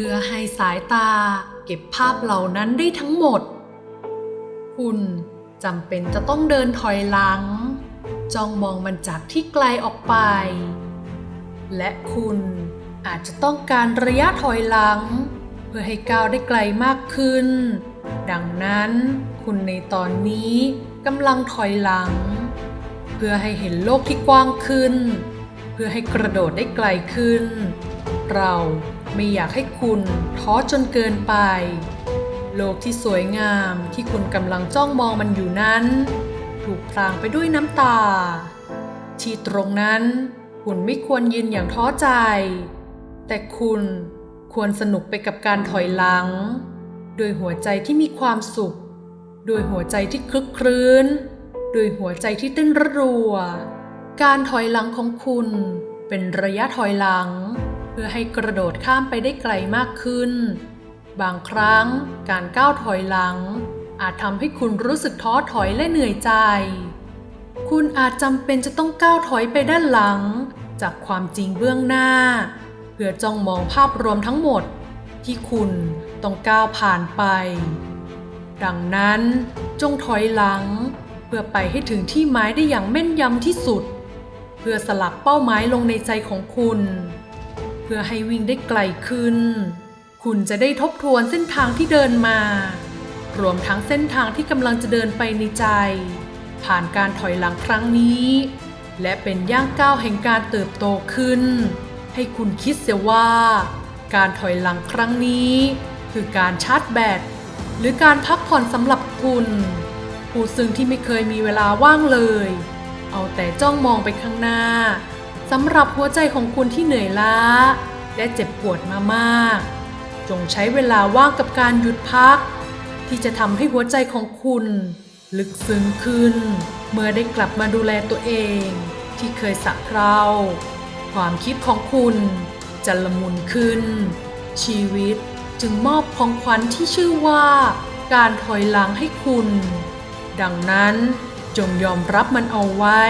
พื่อให้สายตาเก็บภาพเหล่านั้นได้ทั้งหมด คุณจำเป็นจะต้องเดินถอยหลัง จ้องมองมันจากที่ไกลออกไป และคุณอาจจะต้องการระยะถอยหลัง เพื่อให้ก้าวได้ไกลมากขึ้น ดังนั้นคุณในตอนนี้กำลังถอยหลัง เพื่อให้เห็นโลกที่กว้างขึ้น เพื่อให้กระโดดได้ไกลขึ้น เรา ไม่อยากให้คุณท้อจนเกินไป โลกที่สวยงามที่คุณกำลังจ้องมองมันอยู่นั้น ถูกพรางไปด้วยน้ำตา ที่ตรงนั้น คุณไม่ควรยืนอย่างท้อใจ แต่คุณควรสนุกไปกับการถอยหลัง โดยหัวใจที่มีความสุข โดยหัวใจที่คลึกครื้น โดยหัวใจที่เต้นระรัว การถอยหลังของคุณเป็นระยะถอยหลัง พื่อให้กระโดดข้ามไปได้ไกลมากขึ้น บางครั้งการก้าวถอยหลัง อาจทำให้คุณรู้สึกท้อถอยและเหนื่อยใจ คุณอาจจำเป็นจะต้องก้าวถอยไปด้านหลัง จากความจริงเบื้องหน้า เพื่อจ้องมองภาพรวมทั้งหมด ที่คุณต้องก้าวผ่านไป ดังนั้นจงถอยหลัง เพื่อไปให้ถึงที่หมายได้อย่างแม่นยำที่สุด เพื่อสลักเป้าหมายลงในใจของคุณ เพื่อให้วิ่งได้ไกลขึ้น คุณจะได้ทบทวนเส้นทางที่เดินมา รวมทั้งเส้นทางที่กำลังจะเดินไปในใจ ผ่านการถอยหลังครั้งนี้ และเป็นย่างก้าวแห่งการเติบโตขึ้น ให้คุณคิดเสียว่า การถอยหลังครั้งนี้ คือการชาร์จแบตหรือการพักผ่อนสำหรับคุณ ผู้ซึ่งที่ไม่เคยมีเวลาว่างเลย เอาแต่จ้องมองไปข้างหน้า สำหรับหัวใจของคุณที่เหนื่อยล้า และเจ็บปวดมามาก จงใช้เวลาว่างกับการหยุดพัก ที่จะทำให้หัวใจของคุณ ลึกซึ้งขึ้น เมื่อได้กลับมาดูแลตัวเอง ที่เคยสักเพลาความคิดของคุณจะละมุนขึ้น ชีวิตจึงมอบของขวัญที่ชื่อว่า การถอยหลังให้คุณ ดังนั้นจงยอมรับมันเอาไว้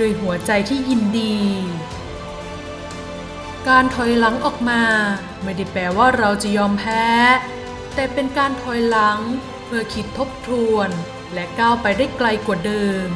ด้วยหัวใจที่ยินดี การถอยหลังออกมาไม่ได้แปลว่าเราจะยอมแพ้ แต่เป็นการถอยหลังเพื่อคิดทบทวน และก้าวไปได้ไกลกว่าเดิม